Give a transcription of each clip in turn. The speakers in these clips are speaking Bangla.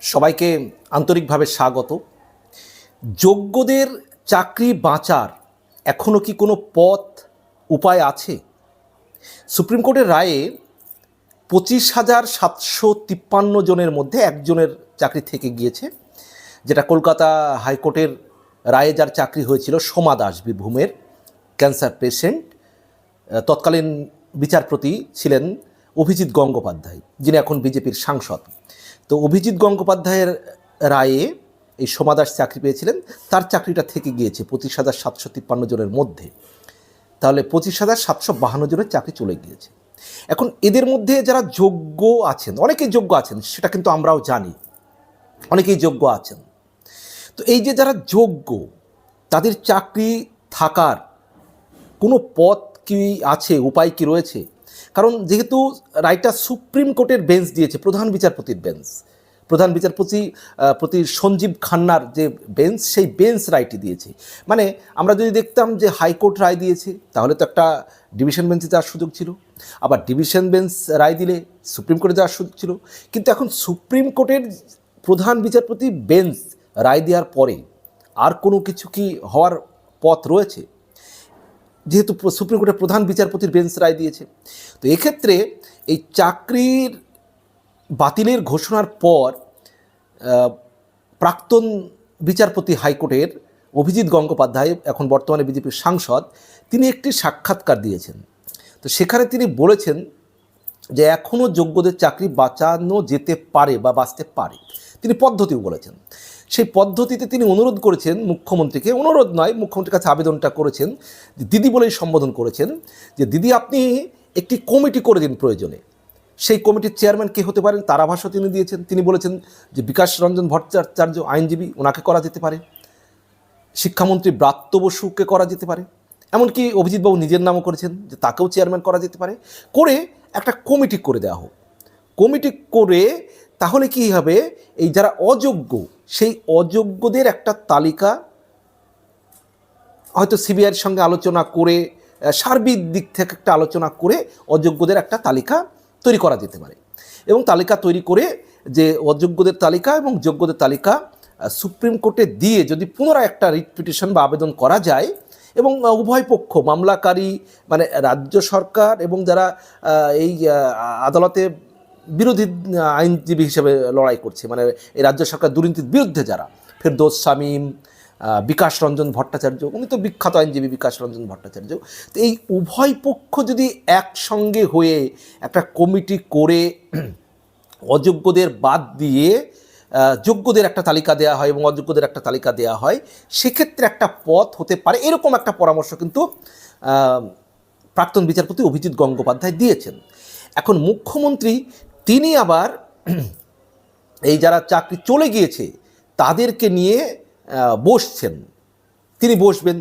সবাইকে আন্তরিকভাবে স্বাগত। যোগ্যদের চাকরি বাঁচার এখনও কি কোনো পথ, উপায় আছে? সুপ্রিম কোর্টের রায়ে পঁচিশ হাজার সাতশো তিপ্পান্ন জনের মধ্যে একজনের চাকরি থেকে গিয়েছে, যেটা কলকাতা হাইকোর্টের রায়ে যার চাকরি হয়েছিল সোমা দাস বীরভূমের ক্যান্সার পেশেন্ট। তৎকালীন বিচারপতি ছিলেন অভিজিৎ গঙ্গোপাধ্যায়, যিনি এখন বিজেপির সাংসদ। তো অভিজিৎ গঙ্গোপাধ্যায়ের রায়ে এই সোমাদাস চাকরি পেয়েছিলেন। তার চাকরিটা থেকে গিয়েছে পঁচিশ হাজার সাতশো তিপ্পান্ন জনের মধ্যে। তাহলে পঁচিশ হাজার সাতশো বাহান্ন জনের চাকরি চলে গিয়েছে। এখন এদের মধ্যে যারা যোগ্য আছেন, অনেকেই যোগ্য আছেন, সেটা কিন্তু আমরাও জানি। অনেকেই যোগ্য আছেন। তো এই যে যারা যোগ্য, তাদের চাকরি থাকার কোনো পথ কি আছে, উপায় কি রয়েছে? কারণ যেহেতু রায়টা সুপ্রিম কোর্টের বেঞ্চ দিয়েছে, প্রধান বিচারপতির বেঞ্চ, প্রধান বিচারপতি প্রতি সঞ্জীব খান্নার যে বেঞ্চ, সেই বেঞ্চ রায়টি দিয়েছে। মানে আমরা যদি দেখতাম যে হাইকোর্ট রায় দিয়েছে, তাহলে তো একটা ডিভিশন বেঞ্চে যাওয়ার সুযোগ ছিল। আবার ডিভিশন বেঞ্চ রায় দিলে সুপ্রিম কোর্টে যাওয়ার সুযোগ ছিল। কিন্তু এখন সুপ্রিম কোর্টের প্রধান বিচারপতি বেঞ্চ রায় দেওয়ার পরে আর কোনো কিছু কি হওয়ার পথ রয়েছে? যেহেতু সুপ্রিম কোর্টের প্রধান বিচারপতির বেঞ্চ রায় দিয়েছে। তো এক্ষেত্রে এই চাকরির বাতিলের ঘোষণার পর প্রাক্তন বিচারপতি হাইকোর্টের অভিজিৎ গঙ্গোপাধ্যায়, এখন বর্তমানে বিজেপির সাংসদ, তিনি একটি সাক্ষাৎকার দিয়েছেন। তো সেখানে তিনি বলেছেন যে এখনও যোগ্যদের চাকরি বাঁচানো যেতে পারে বা বাঁচতে পারে। তিনি পদ্ধতিও বলেছেন। সেই পদ্ধতিতে তিনি অনুরোধ করেছেন মুখ্যমন্ত্রীকে, অনুরোধ নয়, মুখ্যমন্ত্রীর কাছে আবেদনটা করেছেন যে দিদি বলেই সম্বোধন করেছেন যে দিদি আপনি একটি কমিটি করে দিন প্রয়োজনে। সেই কমিটির চেয়ারম্যান কে হতে পারেন তার আভাসও তিনি দিয়েছেন। তিনি বলেছেন যে বিকাশ রঞ্জন ভট্টাচার্য আইনজীবী, ওনাকে করা যেতে পারে। শিক্ষামন্ত্রী ব্রাত্য বসুকে করা যেতে পারে। এমনকি অভিজিৎবাবু নিজের নামও করেছেন যে তাকেও চেয়ারম্যান করা যেতে পারে। করে একটা কমিটি করে দেওয়া হোক। কমিটি করে তাহলে কি হবে? এই যারা অযোগ্য, সেই অযোগ্যদের একটা তালিকা হয়তো সিবিআইয়ের সঙ্গে আলোচনা করে সার্বিক দিক থেকে একটা আলোচনা করে অযোগ্যদের একটা তালিকা তৈরি করা যেতে পারে। এবং তালিকা তৈরি করে যে অযোগ্যদের তালিকা এবং যোগ্যদের তালিকা সুপ্রিম কোর্টে দিয়ে যদি পুনরায় একটা রিট পিটিশন বা আবেদন করা যায় এবং উভয় পক্ষ, মামলাকারী মানে রাজ্য সরকার এবং যারা এই আদালতে বিরোধী আইনজীবী হিসেবে লড়াই করছে। মানে এই রাজ্য সরকার দুর্নীতির বিরুদ্ধে যারা, ফেরদৌস শামীম বিকাশ রঞ্জন ভট্টাচার্য, উনি তো বিখ্যাত আইনজীবী বিকাশ রঞ্জন ভট্টাচার্য। তো এই উভয় পক্ষ যদি একসঙ্গে হয়ে একটা কমিটি করে অযোগ্যদের বাদ দিয়ে যোগ্যদের একটা তালিকা দেওয়া হয় এবং অযোগ্যদের একটা তালিকা দেওয়া হয়, সেক্ষেত্রে একটা পথ হতে পারে। এরকম একটা পরামর্শ কিন্তু প্রাক্তন বিচারপতি অভিজিৎ গঙ্গোপাধ্যায় দিয়েছেন। এখন মুখ্যমন্ত্রী তিনি আবার এই যারা চাকরি চলে গিয়েছে, তাদেরকে নিয়ে বসছেন। তিনি বসবেন।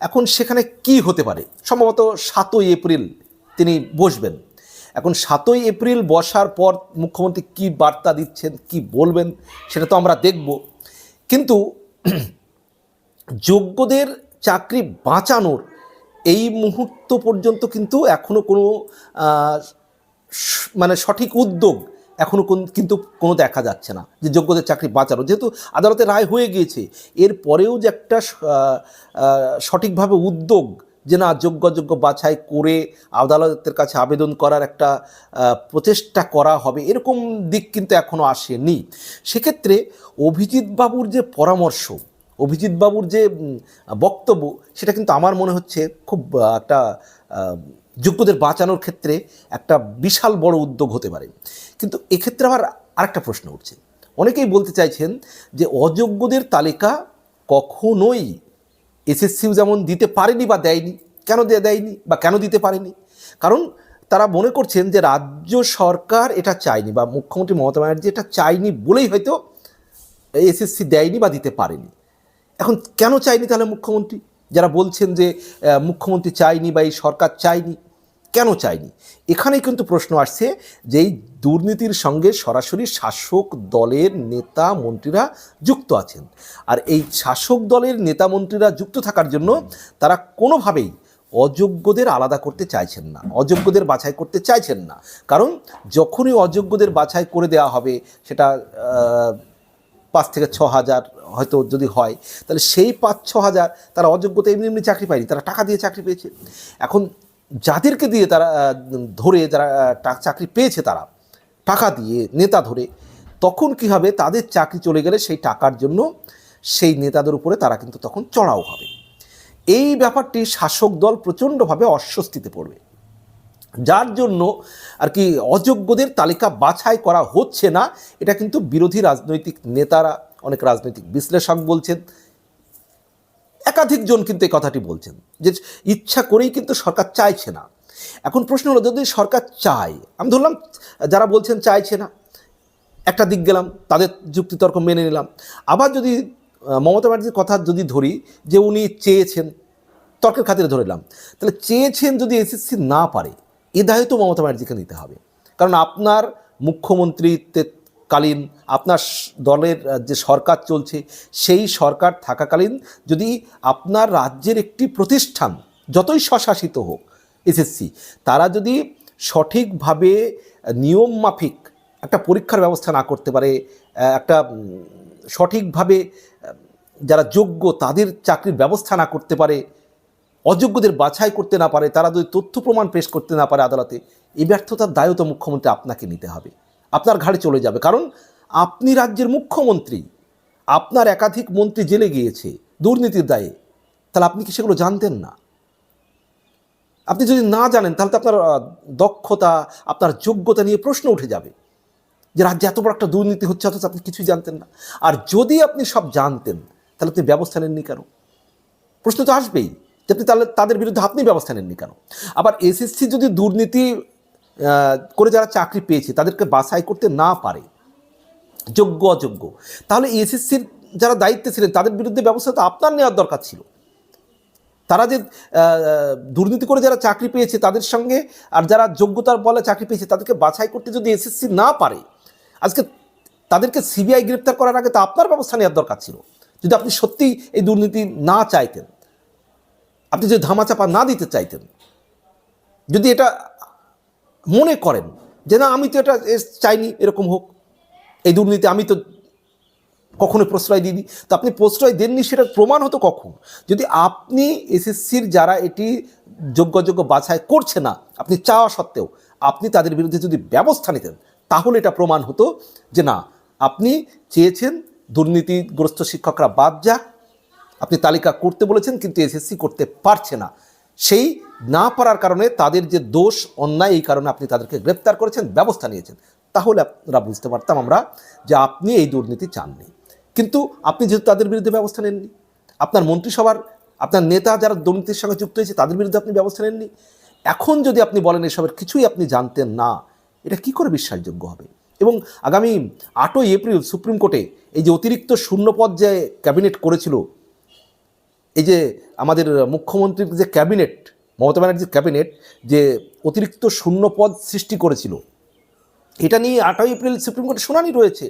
এখন সেখানে কি হতে পারে? সম্ভবত সাতই এপ্রিল তিনি বসবেন। এখন সাতই এপ্রিল বসার পর মুখ্যমন্ত্রী কি বার্তা দিচ্ছেন, কি বলবেন, সেটা তো আমরা দেখব। কিন্তু যোগ্যদের চাকরি বাঁচানোর এই মুহূর্ত পর্যন্ত কিন্তু এখনও কোনো মানে সঠিক উদ্যোগ এখনও কোন কিন্তু কোনো দেখা যাচ্ছে না যে যোগ্যদের চাকরি বাঁচানো। যেহেতু আদালতে রায় হয়ে গিয়েছে, এর পরেও যে একটা সঠিকভাবে উদ্যোগ যে না যোগ্য যোগ্য বাছাই করে আদালতের কাছে আবেদন করার একটা প্রচেষ্টা করা হবে, এরকম দিক কিন্তু এখনও আসেনি। সেক্ষেত্রে অভিজিৎ বাবুর যে পরামর্শ অভিজিৎ বাবুর যে বক্তব্য, সেটা কিন্তু আমার মনে হচ্ছে খুব একটা যোগ্যদের বাঁচানোর ক্ষেত্রে একটা বিশাল বড় উদ্যোগ হতে পারে। কিন্তু এক্ষেত্রে আবার আরেকটা প্রশ্ন উঠছে। অনেকেই বলতে চাইছেন যে, অযোগ্যদের তালিকা কখনোই এসএসসিও যেমন দিতে পারেনি বা দেয়নি, কেন দেয়নি বা কেন দিতে পারেনি? কারণ তারা মনে করছেন যে, রাজ্য সরকার এটা চায়নি বা মুখ্যমন্ত্রী মমতা ব্যানার্জি এটা চায়নি বলেই হয়তো এসএসসি দেয়নি বা দিতে পারেনি। এখন কেন চায়নি তাহলে মুখ্যমন্ত্রী? যারা বলছেন যে মুখ্যমন্ত্রী চায়নি বা এই সরকার চায়নি কেন চায়নি এখানেই কিন্তু প্রশ্ন আসছে যে এই দুর্নীতির সঙ্গে সরাসরি শাসক দলের নেতা মন্ত্রীরা যুক্ত আছেন। আর এই শাসক দলের নেতা মন্ত্রীরা যুক্ত থাকার জন্য তারা কোনোভাবেই অযোগ্যদের আলাদা করতে চাইছেন না, অযোগ্যদের বাছাই করতে চাইছেন না। কারণ যখনই অযোগ্যদের বাছাই করে দেওয়া হবে, সেটা পাঁচ থেকে ছ হাজার হয়তো যদি হয়, তাহলে সেই পাঁচ, ছ হাজার তারা অযোগ্যতা এমনি এমনি চাকরি পায়নি, তারা টাকা দিয়ে চাকরি পেয়েছে। এখন যাদেরকে দিয়ে তারা ধরে যারা চাকরি পেয়েছে তারা, টাকা দিয়ে নেতা ধরে, তখন কী হবে? তাদের চাকরি চলে গেলে সেই টাকার জন্য সেই নেতাদের উপরে তারা কিন্তু তখন চড়াও হবে। এই ব্যাপারটি শাসক দল প্রচণ্ডভাবে অস্বস্তিতে পড়বে। যার জন্য আর কি অযোগ্যদের তালিকা বাছাই করা হচ্ছে না, এটা কিন্তু বিরোধী রাজনৈতিক নেতারা, অনেক রাজনৈতিক বিশ্লেষক বলছেন। একাধিকজন কিন্তু এই কথাটি বলছেন যে ইচ্ছা করেই কিন্তু সরকার চাইছে না। এখন প্রশ্ন হলো, যদি সরকার চায়, আমি ধরলাম যারা বলছেন চাইছে না, একটা দিক গেলাম, তাদের যুক্তিতর্ক মেনে নিলাম। আবার যদি মমতা ব্যানার্জির কথা যদি ধরি, যে উনি চেয়েছেন, তর্কের খাতিরে ধরে নিলাম, তাহলে চেয়েছেন যদি এসএসসি না পারে এ দায়িত্ব মমতা ব্যানার্জিকে নিতে হবে। কারণ আপনার মুখ্যমন্ত্রীত্বে কালীন আপনার দলের যে সরকার চলছে, সেই সরকার থাকাকালীন যদি আপনার রাজ্যের একটি প্রতিষ্ঠান যতই স্বশাসিত হোক এসএসসি তারা যদি সঠিকভাবে নিয়ম মাফিক একটা পরীক্ষার ব্যবস্থা না করতে পারে একটা সঠিকভাবে যারা যোগ্য তাদের চাকরির ব্যবস্থা না করতে পারে অযোগ্যদের বাছাই করতে না পারে, তারা যদি তথ্য প্রমাণ পেশ করতে না পারে আদালতে, এই ব্যর্থতার দায়ও তো মুখ্যমন্ত্রী আপনাকে নিতে হবে। আপনার ঘাড়ে চলে যাবে। কারণ আপনি রাজ্যের মুখ্যমন্ত্রী, আপনার একাধিক মন্ত্রী জেলে গিয়েছে দুর্নীতির দায়ে, তাহলে আপনি কি সেগুলো জানতেন না? আপনি যদি না জানেন, তাহলে তো আপনার দক্ষতা, আপনার যোগ্যতা নিয়ে প্রশ্ন উঠে যাবে। যে রাজ্যে এত বড় একটা দুর্নীতি হচ্ছে, অথচ আপনি কিছুই জানতেন না। আর যদি আপনি সব জানতেন, তাহলে আপনি ব্যবস্থা নেননি কেন? প্রশ্ন তো আসবেই। আপনি তাহলে তাদের বিরুদ্ধে আপনি ব্যবস্থা নেননি কেন? আবার এসএসসি যদি দুর্নীতি করে যারা চাকরি পেয়েছে, তাদেরকে বাছাই করতে না পারে, যোগ্য, অযোগ্য, তাহলে এসএসসির যারা দায়িত্বে ছিলেন, তাদের বিরুদ্ধে ব্যবস্থা তো আপনার নেওয়ার দরকার ছিল। তারা যে দুর্নীতি করে যারা চাকরি পেয়েছে, তাদের সঙ্গে আর যারা যোগ্যতার বলে চাকরি পেয়েছে, তাদেরকে বাছাই করতে যদি এসএসসি না পারে, আজকে তাদেরকে সিবিআই গ্রেপ্তার করার আগে তো আপনার ব্যবস্থা নেওয়ার দরকার ছিল। যদি আপনি সত্যিই এই দুর্নীতি না চাইতেন আপনি যদি ধামাচাপা না দিতে চাইতেন, যদি এটা মনে করেন যে না, আমি তো এটা চাইনি, এরকম হোক, এই দুর্নীতি আমি তো কখনো প্রশ্রয় দিইনি, তো আপনি প্রশ্রয় দেননি সেটা প্রমাণ হতো কখন? যদি আপনি এসএসসির যারা এটি যোগ্য যোগ্য বাছাই করছে না, আপনি চাওয়া সত্ত্বেও আপনি তাদের বিরুদ্ধে যদি ব্যবস্থা নিতেন, তাহলে এটা প্রমাণ হতো যে না, আপনি চেয়েছেন দুর্নীতিগ্রস্ত শিক্ষকরা বাদ যাক আপনি তালিকা করতে বলেছেন, কিন্তু এসএসসি করতে পারছে না। সেই না পারার কারণে তাদের যে দোষ, অন্যায়, এই কারণে আপনি তাদেরকে গ্রেপ্তার করেছেন, ব্যবস্থা নিয়েছেন। তাহলে আমরা বুঝতে পারতাম আমরা যে আপনি এই দুর্নীতি চাননি। কিন্তু আপনি যেহেতু তাদের বিরুদ্ধে ব্যবস্থা নেননি, আপনার মন্ত্রিসভার, আপনার নেতা যারা দুর্নীতির সঙ্গে যুক্ত হয়েছে, তাদের বিরুদ্ধে আপনি ব্যবস্থা নেননি। এখন যদি আপনি বলেন এসবের কিছুই আপনি জানতেন না, এটা কি করে বিশ্বাসযোগ্য হবে? এবং আগামী আটই এপ্রিল সুপ্রিম কোর্টে এই যে অতিরিক্ত শূন্যপদ যে ক্যাবিনেট করেছিল এই যে আমাদের মুখ্যমন্ত্রীর যে ক্যাবিনেট, মমতা ব্যানার্জির ক্যাবিনেট, যে অতিরিক্ত শূন্যপদ সৃষ্টি করেছিল, এটা নিয়ে আটই এপ্রিল সুপ্রিম কোর্টে শুনানি রয়েছে।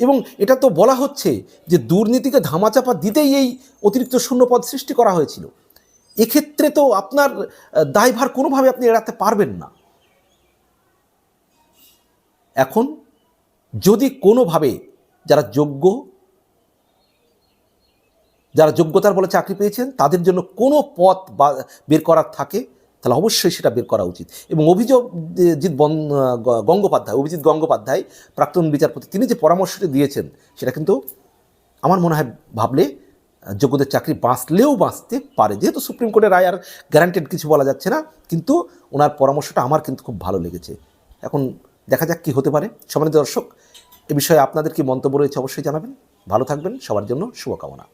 এবং এটা তো বলা হচ্ছে যে দুর্নীতিকে ধামাচাপা দিতেই এই অতিরিক্ত শূন্যপদ সৃষ্টি করা হয়েছিল। এক্ষেত্রে তো আপনার দায়ভার কোনোভাবে আপনি এড়াতে পারবেন না। এখন যদি কোনোভাবে যারা যোগ্য যারা যোগ্যতার বলে চাকরি পেয়েছেন, তাদের জন্য কোনো পথ বা বের করার থাকে, তাহলে অবশ্যই সেটা বের করা উচিত। এবং অভিজিৎ গঙ্গোপাধ্যায় অভিজিৎ গঙ্গোপাধ্যায়, প্রাক্তন বিচারপতি, তিনি যে পরামর্শটি দিয়েছেন, সেটা কিন্তু আমার মনে হয় ভাবলে যোগ্যদের চাকরি বাঁচলেও বাঁচতে পারে। যেহেতু সুপ্রিম কোর্টের রায় আর গ্যারান্টেড কিছু বলা যাচ্ছে না, কিন্তু ওনার পরামর্শটা আমার কিন্তু খুব ভালো লেগেছে। এখন দেখা যাক কী হতে পারে। সম্মানিত দর্শক, এ বিষয়ে আপনাদের কি মন্তব্য রয়েছে অবশ্যই জানাবেন। ভালো থাকবেন। সবার জন্য শুভকামনা।